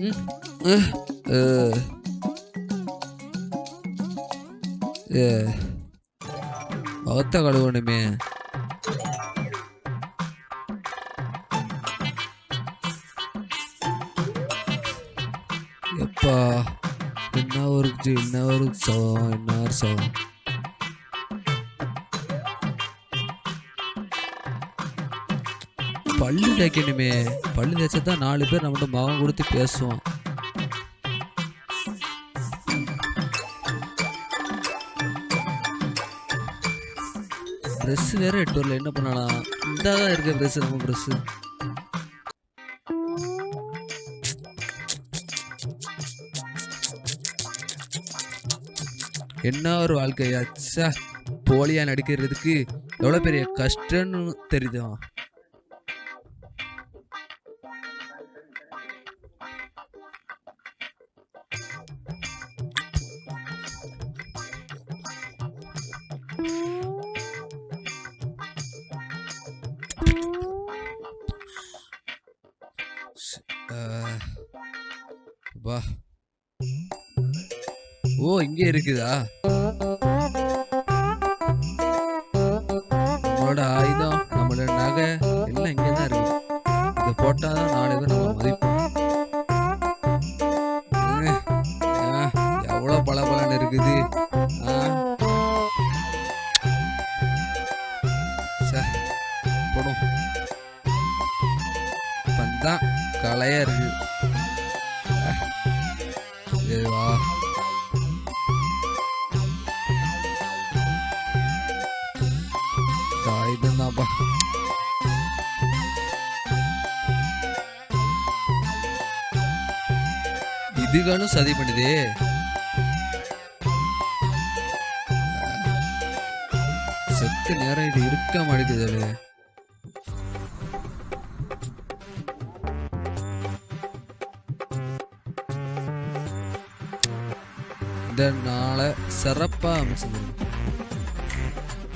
ம், கழுவணுமே. எப்பா என்ன ஒரு என்ன ஒரு சவம் என்ன ஒரு சவம். தேய்க்கணுமே பல்லு தேய்ச்சா தான் நாலு பேர் நம்மகிட்ட முகம் கொடுத்து பேசுவோம். ட்ரெஸ் வேற எட்டு வரல என்ன பண்ணலாம்? இந்த தான் இருக்க ட்ரெஸ் நம்ம ப்ரெஸ் என்ன ஒரு வாழ்க்கை அச்சா போலியா நடிக்கிறதுக்கு எவ்வளோ பெரிய கஷ்டம்னு தெரியுதா. இதுகளும் சதி பண்ணுதே. செத்து நேரம் இது இருக்க மாட்டேங்குது இந்த நாளை சிறப்பாக அமைச்சது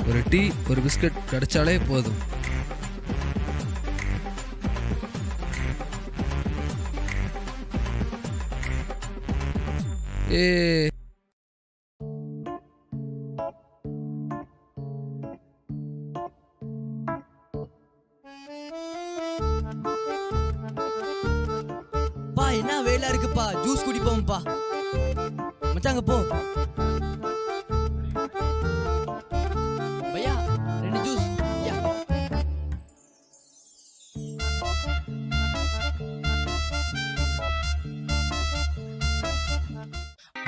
ஒரு டீ ஒரு பிஸ்கட் கிடைச்சாலே போதும். É,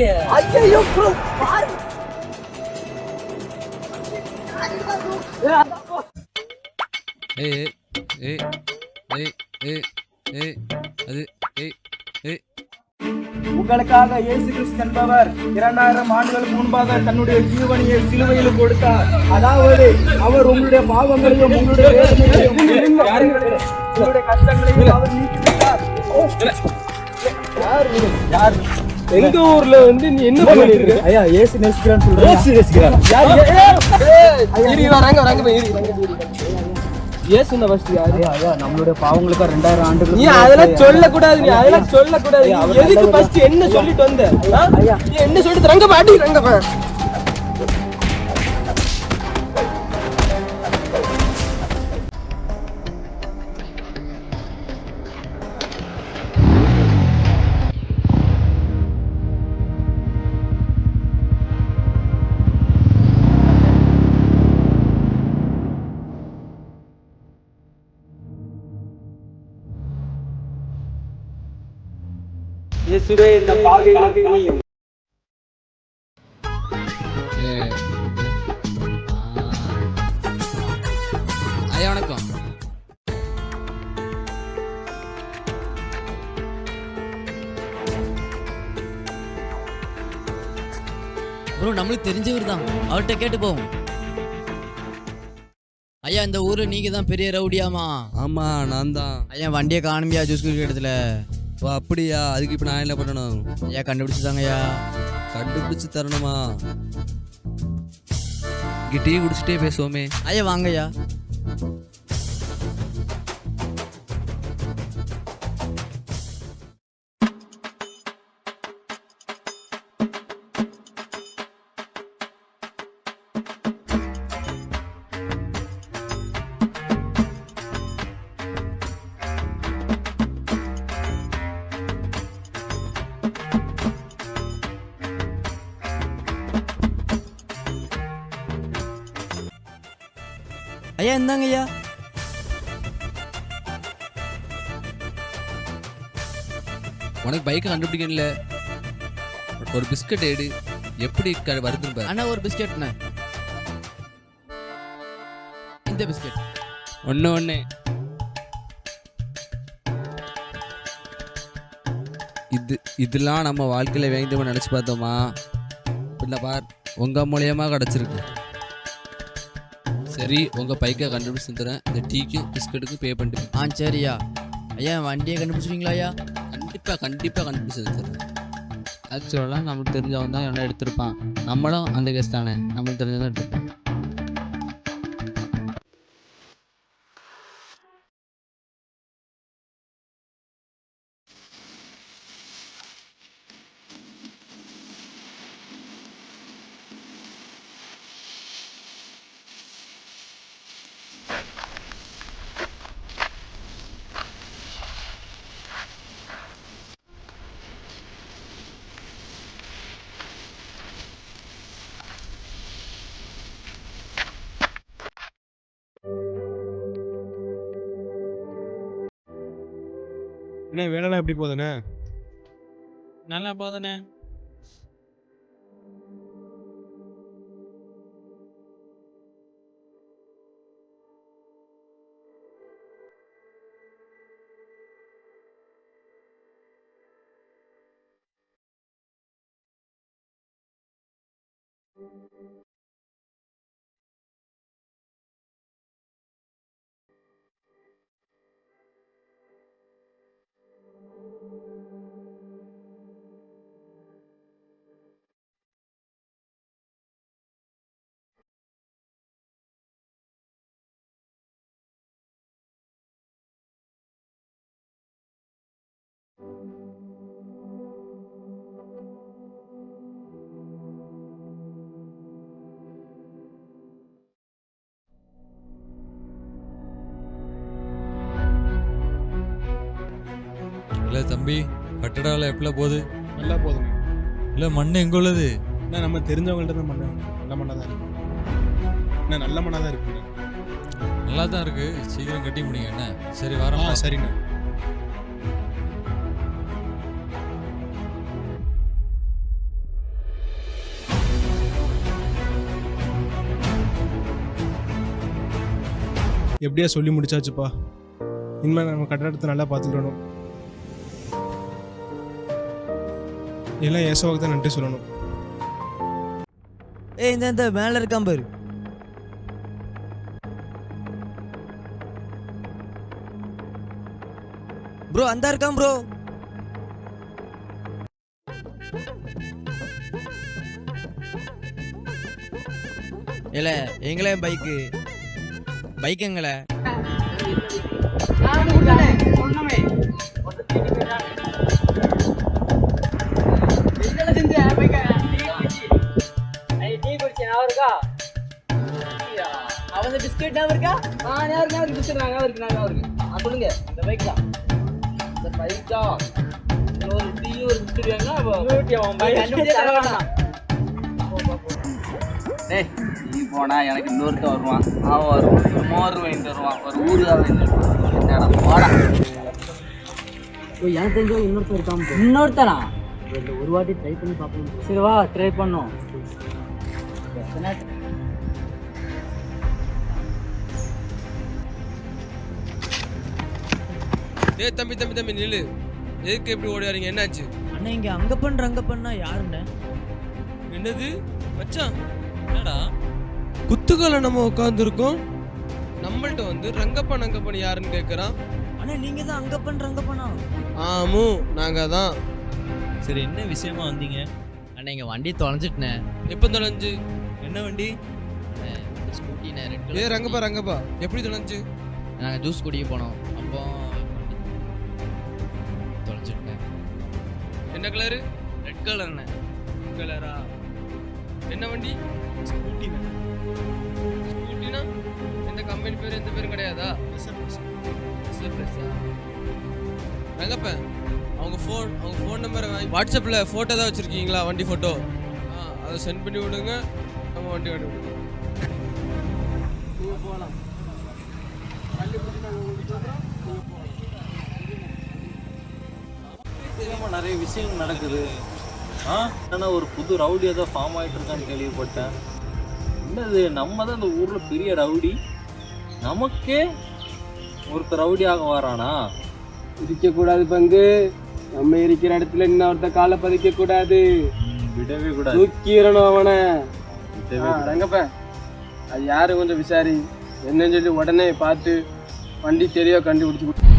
எடுக்கலையே ஐயோ பாரு. ஏய் ஏய் ஏய் ஏய் ஏய் அது ஏய் ஏய். உங்களுக்காக இயேசு கிறிஸ்து என்பவர் இரண்டாயிரம் ஆண்டுகளுக்கு முன்பாக தன்னுடைய ஜீவனையை சிலுவையில் கொடுத்தார். அதாவது அவர் உங்களுடைய பாவங்களையும் உங்களுடைய வேதனைகளையும் உங்களுடைய கஷ்டங்களையும் அவர் நீக்கிவிட்டார். யார்? யார் எங்க ஊர்ல வந்து நீ என்ன பண்ணிட்டு ஐயா ஏசு நேசிக்கிறான் சொல்றேன் ஏசு நேசிக்கிறான். யார் இரி ஐயா நம்மளுடைய பாவங்களுக்கு ரெண்டாயிரம் ஆண்டு நீ அதெல்லாம் சொல்லக்கூடாது நீ அதெல்லாம் சொல்லக்கூடாது. எதுக்கு ஃபர்ஸ்ட் என்ன சொல்லிட்டு வந்த? என்ன சொல்லிட்டு ரங்க பாட்டி ரங்க இயேசுவே இந்த பாகைகளுக்கு ஐயா வணக்கம். ப்ரோ நம்மளுக்கு தெரிஞ்சவர் தான். அவர்கிட்ட கேட்டு போவோம். ஐயா இந்த ஊர்ல நீங்க தான் பெரிய ரவுடியாமா? ஆமா நான் தான் ஐயா வண்டியை காணமியா ஜூஸ் குடிக்கிற ஓ அப்படியா? அதுக்கு இப்போ நான் என்ன பண்ணணும்? ஐயா கண்டுபிடிச்சு தாங்கய்யா கண்டுபிடிச்சு தரணுமா? இங்கே டீ குடிச்சிட்டே பேசுவோமே. ஐயா வாங்கய்யா ஐயா ஐயா இந்தாங்க ஐயா உனக்கு பைக்கை கண்டுபிடிக்கல ஒரு பிஸ்கட் எடு. எப்படி வருதுன்னு அண்ணா ஒரு பிஸ்கெட்ண்ணே இந்த பிஸ்கெட் ஒன்று ஒன்று இது இதெல்லாம் நம்ம வாழ்க்கையில் வேண்டுமா நினச்சி பார்த்தோமா? இல்லை பார் உங்கள் மூலியமா கிடச்சிருக்கு. சரி உங்கள் பைக்கை கண்டுபிடிச்சு தரேன் இந்த டீக்கும் பிஸ்கட்டுக்கும் பே பண்ணிட்டு ஆ சரியா. ஐயா வண்டியை கண்டுபிடிச்சிருவீங்களா ஐயா? கண்டிப்பாக கண்டிப்பாக கண்டுபிடிச்சு தரேன் ஆக்சுவலாக நம்மளுக்கு தெரிஞ்சவன் தான் என்ன எடுத்திருப்பான். நம்மளும் அந்த கேஸ் தானே. நம்மளுக்கு தெரிஞ்சதான் எடுத்திருப்பான். என்ன வேலைலாம் எப்படி போகுதுண்ணே? நல்லா போகுதுண்ணே. தம்பி கட்டட வேலை எப்படில போகுது? நல்லா போகுதுண்ணே இல்லை மண் எங்கே உள்ளது என்ன நம்ம தெரிஞ்சவங்கள்ட்ட தான் பண்ண நல்ல மண்ணாக தான் இருக்கு. என்ன நல்ல மண்ணாக தான் இருக்குண்ணே நல்லா தான் இருக்கு. சீக்கிரம் கட்டி முடிங்க என்ன சரி ஆ வரேன் சரிண்ணே. எப்படியா சொல்லி முடிச்சாச்சுப்பா. இனிமேல் நம்ம கட்டடத்தை நல்லா பார்த்துக்கணும் எல்லாம் ஏசோவுக்கு தான் நன்றி சொல்லணும். ஏய் இந்த இந்த மேல இருக்கான் பாரு. ப்ரோ அந்த இருக்கான் ப்ரோ. இல்ல எங்களே பைக்கு. பைக் எங்கள. அவன் பிஸ்கெட் ஞாபகம் இருக்கா? ஆ ஞாபகம் ஞாபகம் பிஸ்கெட் ஞாபகம் இருக்கு ஞாபகம் இருக்கு. ஆ சொல்லுங்க. இந்த பைக் தான். இந்த பைக் தான். ஒரு டீ ஒரு பிஸ்கெட் வேணும்னா டேய் நீ போனா எனக்கு இன்னொருத்த வருவான். அவன் வருவான் ஒரு மோர் வாங்கிட்டு வருவான். ஒரு ஊறுகாய் வாங்கிட்டு வருவான். போடா. எனக்கு தெரிஞ்ச இன்னொருத்தர் இருக்கான் இன்னொருத்தனா? ஒரு வாட்டி ட்ரை பண்ணி பார்ப்போம். சரி வா ட்ரை பண்ணோம் டேய் தம்பி தம்பி தம்பி நில்லு. எதுக்கு எப்படி ஓடி வரீங்க என்னாச்சு? அண்ணா இங்க அங்க பண்ற அங்க பண்ணா யாருண்ணே? என்னது? மச்சான் என்னடா? குத்துக்கால நம்ம உட்காந்துருக்கோம் நம்மள்ட்ட வந்து ரங்கப்பா நங்கப்பன் யாருன்னு கேட்குறான் அண்ணா நீங்க தான் அங்க பண்ற அங்க பண்ணா. ஆமு நாங்க தான். சரி என்ன விஷயமா வந்தீங்க? அண்ணா இங்க வண்டி தொலைஞ்சிட்டேனே எப்போ தொலைஞ்சு? என்ன வண்டி? ஸ்கூட்டினே ரெட் ஏ ரங்கப்பா ரங்கப்பா எப்படி தொலைஞ்சு? நாங்கள் ஜூஸ் குடிக்க போனோம். அப்போ என்ன கலரு ரெட் கலர்ண்ணே கலரா என்ன வண்டி? ஸ்கூட்டி ஸ்கூட்டினா எந்த கம்பெனி பேர் எந்த பேரும் கிடையாதா? ரங்கப்பன் அவங்க ஃபோன் அவங்க ஃபோன் நம்பரை வாட்ஸ்அப்பில் ஃபோட்டோ தான் வச்சுருக்கீங்களா? வண்டி ஃபோட்டோ ஆ அதை சென்ட் பண்ணி விடுங்க. நம்ம வண்டி வண்டி விடுங்க தெரியாம நிறைய விஷயங்கள் நடக்குது. ஆ? ஆனால் ஒரு புது ரவுடி ஏதோ ஃபார்ம் ஆகிட்டு இருக்கான்னு கேள்விப்பட்டேன். என்னது நம்ம தான் இந்த ஊரில் பெரிய ரவுடி? நமக்கே ஒருத்தர் ரவுடி ஆக வரானா? இருக்க கூடாது பங்கு. நம்ம இருக்கிற இடத்துல இன்னொருத்த காலை பதிக்க கூடாது. விடவே கூடாது. தூக்கிடணும் அவனை. ரங்கப்ப அது யாரு கொஞ்சம் விசாரி. என்னன்னு சொல்லி உடனே பார்த்து வண்டி தெளிவா கண்டுபிடிச்சு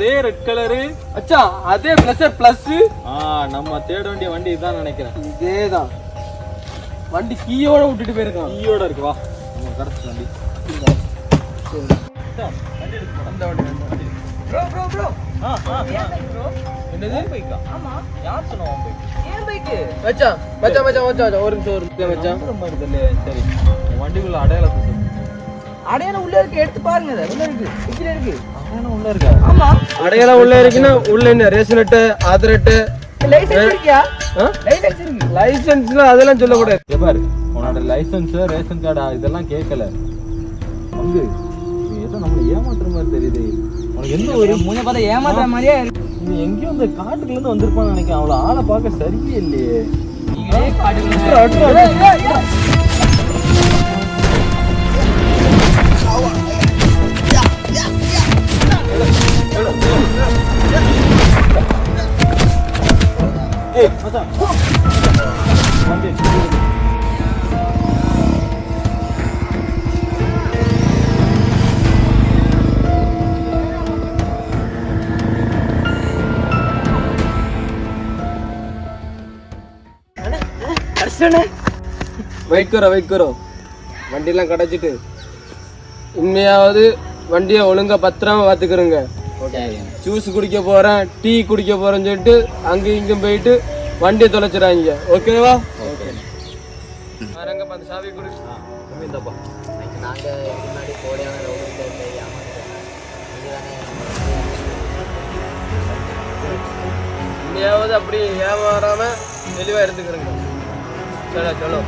அதே ரெட் கலரு அச்சா அதே பிளஸ் பிளஸ் ஆ நம்ம தேட வேண்டிய வண்டி இதுதான் நினைக்கிறேன். இதேதான். வண்டி கீயோட விட்டுட்டு போயிருக்கான். ஈயோட இருக்கு வா. நம்ம கடத்து வண்டி. அந்த வண்டி வண்டி. ஆ, ஆ, ஆ. என்னது? பைக்கா ஆமா. யார் சொன்னா பைக் மச்சான் மச்சான் மச்சான் மச்சான் மச்சான் ஒரு நிமிஷம் ஒரு நிமிஷம் மச்சான் ரொம்ப இருக்குல்ல சரி வண்டிக்குள்ள அடையாளத்தை சொல்லு. அடையாளம் உள்ள இருக்கு எடுத்து பாருங்க அது. உள்ள இருக்கு இருக்கு. அடையாளம் உள்ள இருக்கா ஆமா. அடையாளம் உள்ள இருக்குன்னா உள்ள என்ன ரேஷன் அட்டை ஆதார் அட்டை? லைசன்ஸ்ல அதெல்லாம் சொல்லக்கூடாது. பாரு உன்னோட லைசன்ஸ் ரேஷன் கார்டா இதெல்லாம் கேட்கல வந்து ஏதோ நம்மளை ஏமாத்துற மாதிரி தெரியுது. உனக்கு எந்த ஒரு முன்ன பார்த்தா ஏமாத்துற மாதிரியே இருக்கு. நீ எங்கேயோ இந்த காட்டுக்குள்ள இருந்து வந்திருப்பான்னு நினைக்கிறேன். அவளை ஆளை பார்க்க சரியே இல்லையே. நீங்களே காட்டுங்க ஏய் மச்சான் வண்டி வைக்கிறோம் வைக்கிறோம் வண்டிலாம் கிடச்சிட்டு. உண்மையாவது வண்டியை ஒழுங்கா பத்திரமா பார்த்துக்கிறோங்க. ஜூஸ் குடிக்க போறேன் டீ குடிக்க போறேன்னு சொல்லிட்டு அங்கேயும் இங்கேயும் போயிட்டு வண்டியை தொலைச்சிடாங்க ஓகேவா அரங்க அந்த சாவி கொடு. இந்தாப்பா நாங்க முன்னாடி தானே உண்மையாவது அப்படி ஏமாறாம தெளிவா இருந்துக்கிறோங்க சரி சொல்லோ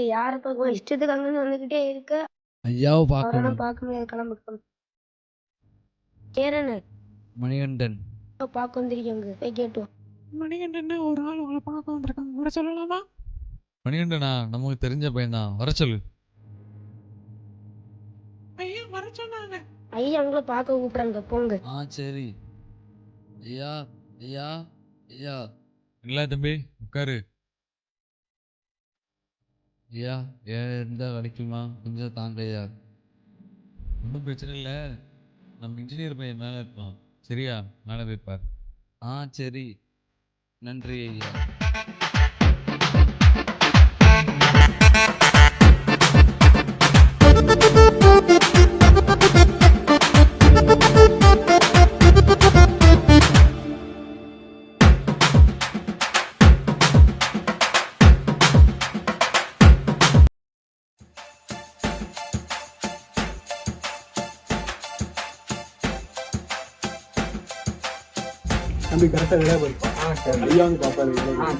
நில்லையா யார பார்க்க இஷ்டத்துக்கு அங்கிருந்து வந்துகிட்டே இருக்க. ஐயாவை அவரை பார்க்கணும். பார்க்க முடியாது. கிளம்பு சேரனு. மணிகண்டன். பார்க்க வந்திருக்கீங்க போய் கேட்டு வா. மணிகண்டன் ஒரு ஆள் உங்களை பார்க்க வந்திருக்காங்க. வர சொல்லலாமா? மணிகண்டனா? நமக்கு தெரிஞ்ச பையன்தான். வர சொல்லு. ஐயா வர சொன்னாங்க. ஐயா உங்களை பார்க்க கூப்பிடுறாங்க. போங்க. ஆ சரி. ஐயா ஐயா ஐயா. இல்லை தம்பி உட்காரு. ஐயா ஏன் இருந்தால் கிடைக்குமா கொஞ்சம் தாங்க ஐயா ஒன்றும் பிரச்சனை இல்லை. நம்ம இன்ஜினியர் பையன் மேலே இருப்பான். சரியா? மேலே போய்ப்பார் ஆ சரி. நன்றி ஐயா. வேலையை போயிருப்பான் ஐயா. வந்து பார்ப்பாரு வேலையை.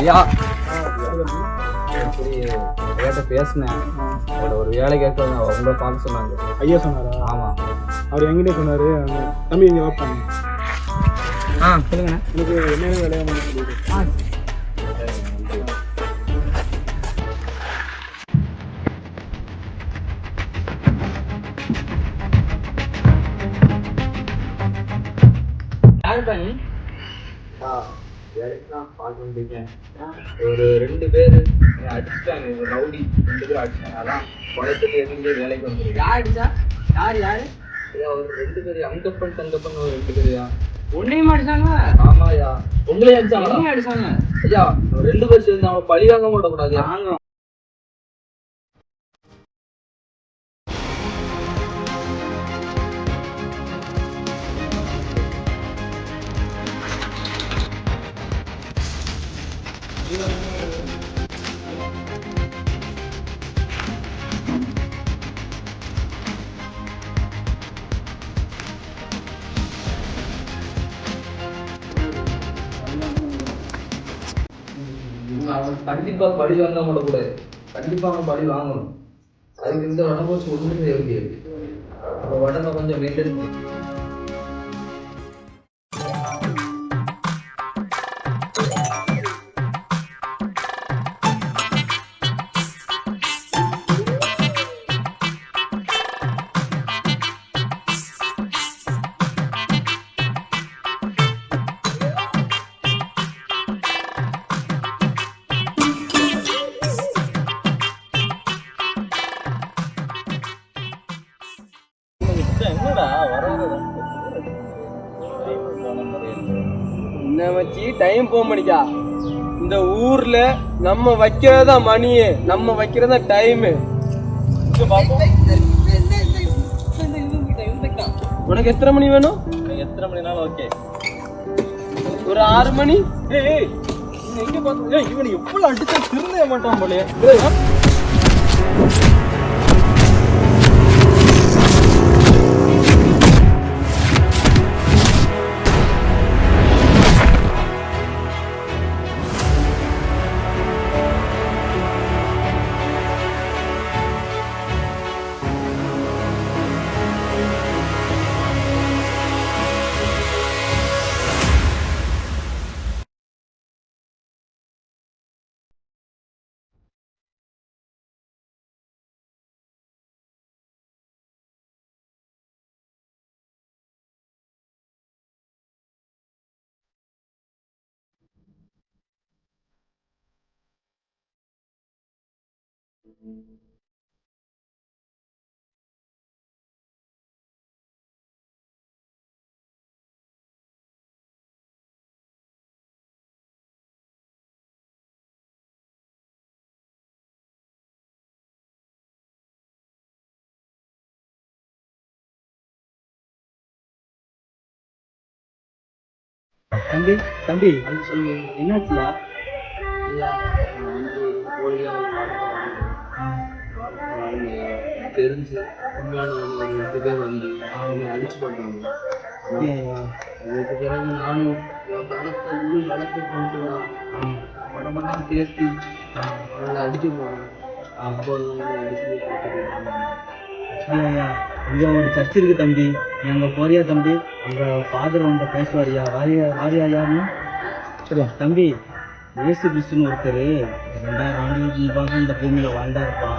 ஐயா ஐயாட்ட பேசினேன். ஒரு வேலை கேட்க உங்களை பார்க்க சொன்னாங்க ஐயா சொன்னாரா? ஆமாம் அவர் என்கிட்ட சொன்னாரு. தம்பி இங்கே வாப்பாங்க ஆ சொல்லுங்கண்ணே. எனக்கு என்னென்ன வேலையாக ஒரு ரெண்டு பேர் அடிச்சிட்டாங்க. ஒரு ரவுடி ரெண்டு பேர் அடிச்சிட்டாங்க. அதான் குளத்துக்கு எதுலேயே வேலைக்கு வந்துருக்கு யார் அடிச்சா? யார் யாரு? ஒரு ரெண்டு பேர் அங்கப்பன் தங்கப்பன் ஒரு ரெண்டு பேரையா உன்னையும் அடிச்சாங்க ஆமாயா உங்களே அடிச்சாங்களா? என்னையும் அடிச்சாங்க ஐயா ரெண்டு பேர் சேர்ந்து அவங்க பழி வாங்க மாட்டக்கூடாது. நாங்க அவன் கண்டிப்பா பழி வாங்க கூட கண்டிப்பா அவன் பழி வாங்கணும். அதுக்கு இந்த உடம்பு வச்சு ஒன்றும் செய்ய அவன் உடம்ப கொஞ்சம் மெயின்டைன் டைம் போக மாட்டேங்கா. இந்த ஊர்ல நம்ம வைக்கிறதா மணி நம்ம வைக்கிறதா டைம் உனக்கு எத்தனை மணி வேணும்? எத்தனை மணினாலும் ஓகே ஒரு ஆறு மணி? இவன் எவ்வளவு அடிச்சா திருந்தவே மாட்டான் போலே தம்பி தம்பி என்னாச்சுயா ஐயா நான் வந்து போலியாக தெரிஞ்சு உண்மையான ஒரு எட்டு பேர் வந்து அவங்க அடிச்சு போட்டாங்க. அதுக்கு பிறகு நானும் என் பணத்தை இன்னும் வளர்த்து கொண்டு நான் உடம்பெல்லாம் தேர்த்தி அவங்களை அடிச்சு போனேன். அப்போ ஐயா இங்க ஒரு சர்ச் இருக்கு தம்பி. அங்க போறியா தம்பி? அங்க ஃபாதர் உன்கிட்ட பேசுவாரியா? வாரியா வாரியா யாருன்னு சரியா தம்பி இயேசு கிறிஸ்துன்னு ஒருத்தர் ரெண்டாயிரம் ஆண்டுகளுக்கு முன்பாக இந்த பூமியில வாழ்ந்தாருப்பா.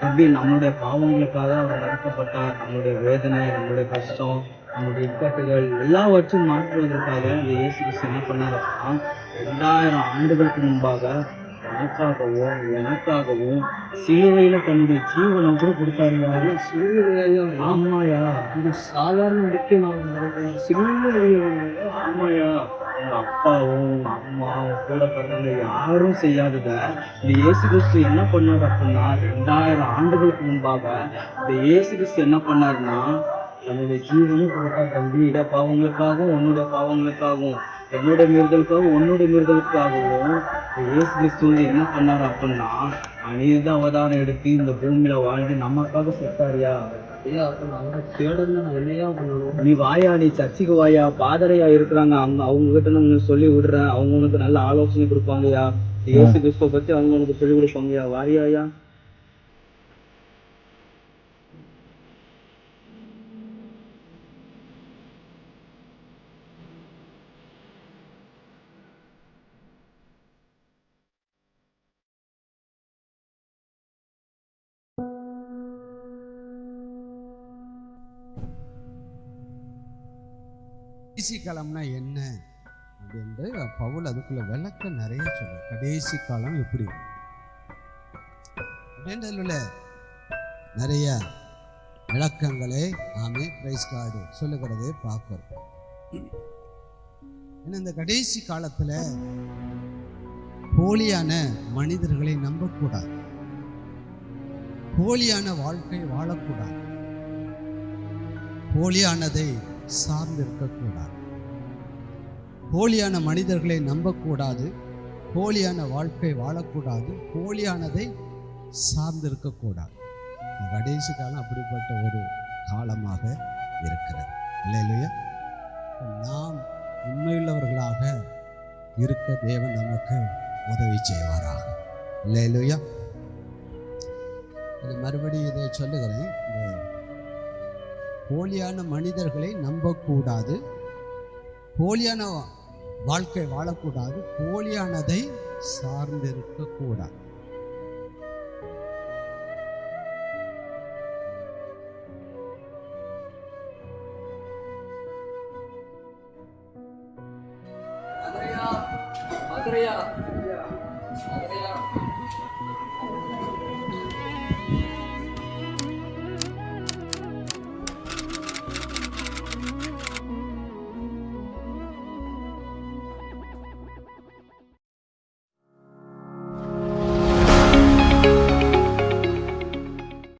தம்பி நம்மளுடைய பாவங்களுக்காக அவர் நடக்கப்பட்டார் நம்மளுடைய வேதனை நம்மளுடைய கஷ்டம் நம்மளுடைய இக்கட்டுகள் எல்லாவற்றையும் மாற்றுவதற்காக இந்த இயேசு கிறிஸ்து என்ன பண்ணாரப்பா ரெண்டாயிரம் ஆண்டுகளுக்கு முன்பாக உனக்காகவும் எனக்காகவும் சிலுவையில தன்னுடைய ஜீவனை கூட கொடுத்தாருங்க சிறுவையும் ஆமாயா இது சாதாரண முக்கியம் சிறுவையும் ஆமாயா உங்க அப்பாவும் உங்க அம்மாவும் கூட பிறந்த யாரும் செய்யாதத இந்த இயேசு கிறிஸ்து என்ன பண்ணார் அப்படின்னா ரெண்டாயிரம் ஆண்டுகளுக்கு முன்பாக இந்த இயேசு கிறிஸ்து என்ன பண்ணாருன்னா தன்னுடைய ஜீவனும் கொடுத்தா தம்பி இட பாவங்களுக்காகவும் உன்னுடைய பாவங்களுக்காகவும் என்னுடைய மீறுதலுக்காகவும் உன்னுடைய மீறுதலுக்காகவும் இந்த இயேசு கிறிஸ்து வந்து என்ன பண்ணார் அப்படின்னா மனித அவதாரம் எடுத்து இந்த பூமியில வாழ்ந்து நமக்காக செத்தாரியா? ஐயா அப்போ நான் என்னையா பண்ணணும்? நீ வாயா நீ சர்ச்சைக்கு வாயா பாதரையா இருக்கிறாங்க. அவங்க அவங்க கிட்ட நான் சொல்லி விடுறேன். அவங்க உனக்கு நல்ல ஆலோசனை கொடுப்பாங்கயா இயேசு கிறிஸ்துவ பத்தி அவங்க உனக்கு சொல்லி கொடுப்பாங்கய்யா. வாரியாயா கடைசி காலம்னா என்ன? அப்படின்ட்டு பவுல் அதுக்குள்ள விளக்கம் நிறைய சொல்லு கடைசி காலம் எப்படி? அப்படின்றதுல நிறைய விளக்கங்களை ஆமே பிரைஸ் கார்டு சொல்லுகிறதே பார்க்குறோம். ஏன்னா இந்த கடைசி காலத்துல போலியான மனிதர்களை நம்பக்கூடாது. போலியான வாழ்க்கை வாழக்கூடாது. போலியானதை சார்ந்திருக்கக்கூடாது. போலியான மனிதர்களை நம்பக்கூடாது. போலியான வாழ்க்கை வாழக்கூடாது. போலியானதை சார்ந்திருக்கக்கூடாது. கடைசி காலம் அப்படிப்பட்ட ஒரு காலமாக இருக்கிறது. இல்லையா நாம் உண்மையுள்ளவர்களாக இருக்க தேவன் நமக்கு உதவி செய்வாராக. இல்லையா இது மறுபடியும் இதை சொல்லுகிறேன். இந்த போலியான மனிதர்களை நம்பக்கூடாது. போலியான வா- வாழ்க்கை வாழக்கூடாது போலியானதை சார்ந்திருக்கக்கூடாது.